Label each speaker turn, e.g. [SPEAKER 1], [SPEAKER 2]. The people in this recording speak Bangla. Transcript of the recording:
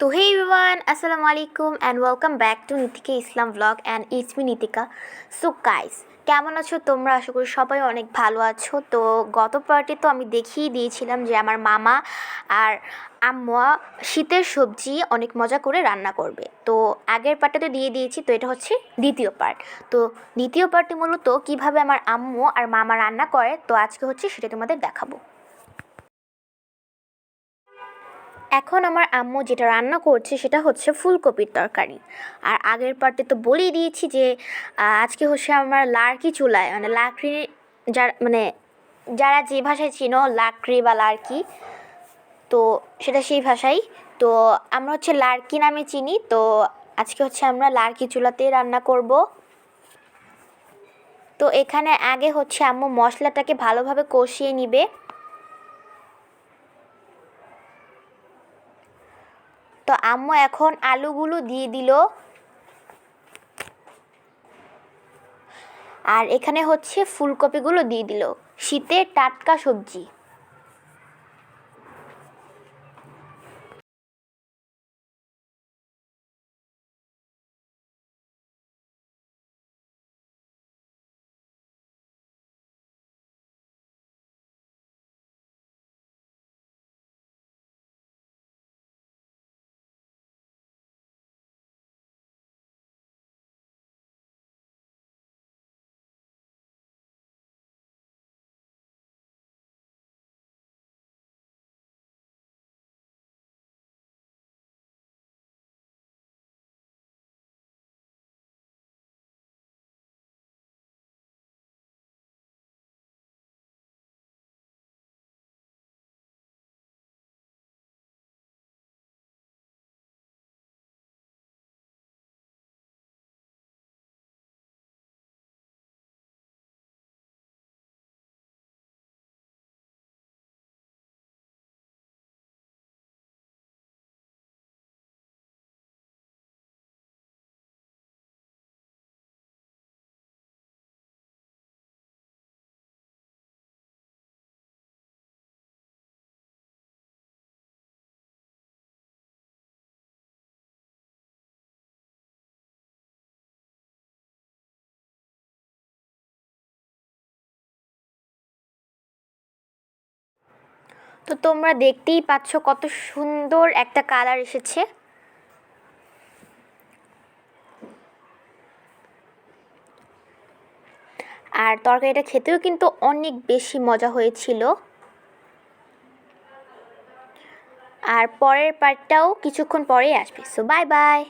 [SPEAKER 1] তো হে এভরিওয়ান আসসালামু আলাইকুম and welcome back to Nitika Islam blog and it's me Nitika so guys কেমন আছো তোমরা? আশা করি সবাই অনেক ভালো আছো। তো, গত পার্টি তো আমি দেখিয়ে দিয়েছিলাম যে আমার মামা আর আম্মা শীতের সবজি অনেক মজা করে রান্না করবে। তো, আগের পার্টটা তো দিয়ে দিয়েছি, তো এটা হচ্ছে দ্বিতীয় পার্ট তো, দ্বিতীয় পার্টটি মূলত কীভাবে আমার আম্মু আর মামা রান্না করে, তো আজকে হচ্ছে সেটা তোমাদের দেখাবো। এখন আমার আম্মু যেটা রান্না করছে সেটা হচ্ছে ফুলকপির তরকারি। আর আগের পার্টে তো বলেই দিয়েছি যে আজকে হচ্ছে আমার লার্কি চুলায় মানে লাকড়ি যার মানে যারা যে ভাষায় চিনো লাকড়ি বা লার্কি, তো সেটা সেই ভাষাই। তো আমরা হচ্ছে লার্কি নামে চিনি, তো আজকে হচ্ছে আমরা লার্কি চুলাতেই রান্না করব। তো এখানে আগে হচ্ছে আম্মু মশলাটাকে ভালোভাবে কষিয়ে নিবে। তো আম্মু এখন আলুগুলো দিয়ে দিল। আর এখানে হচ্ছে ফুলকপিগুলো দিয়ে দিল। শীতের টাটকা সবজি। তো তোমরা দেখতেই পাচ্ছ কত সুন্দর একটা কালার এসেছে। আর তরকারিটা খেতেও কিন্তু অনেক বেশি মজা হয়েছিল। আর পরের পার্টটাও কিছুক্ষণ পরেই আসবে। So bye bye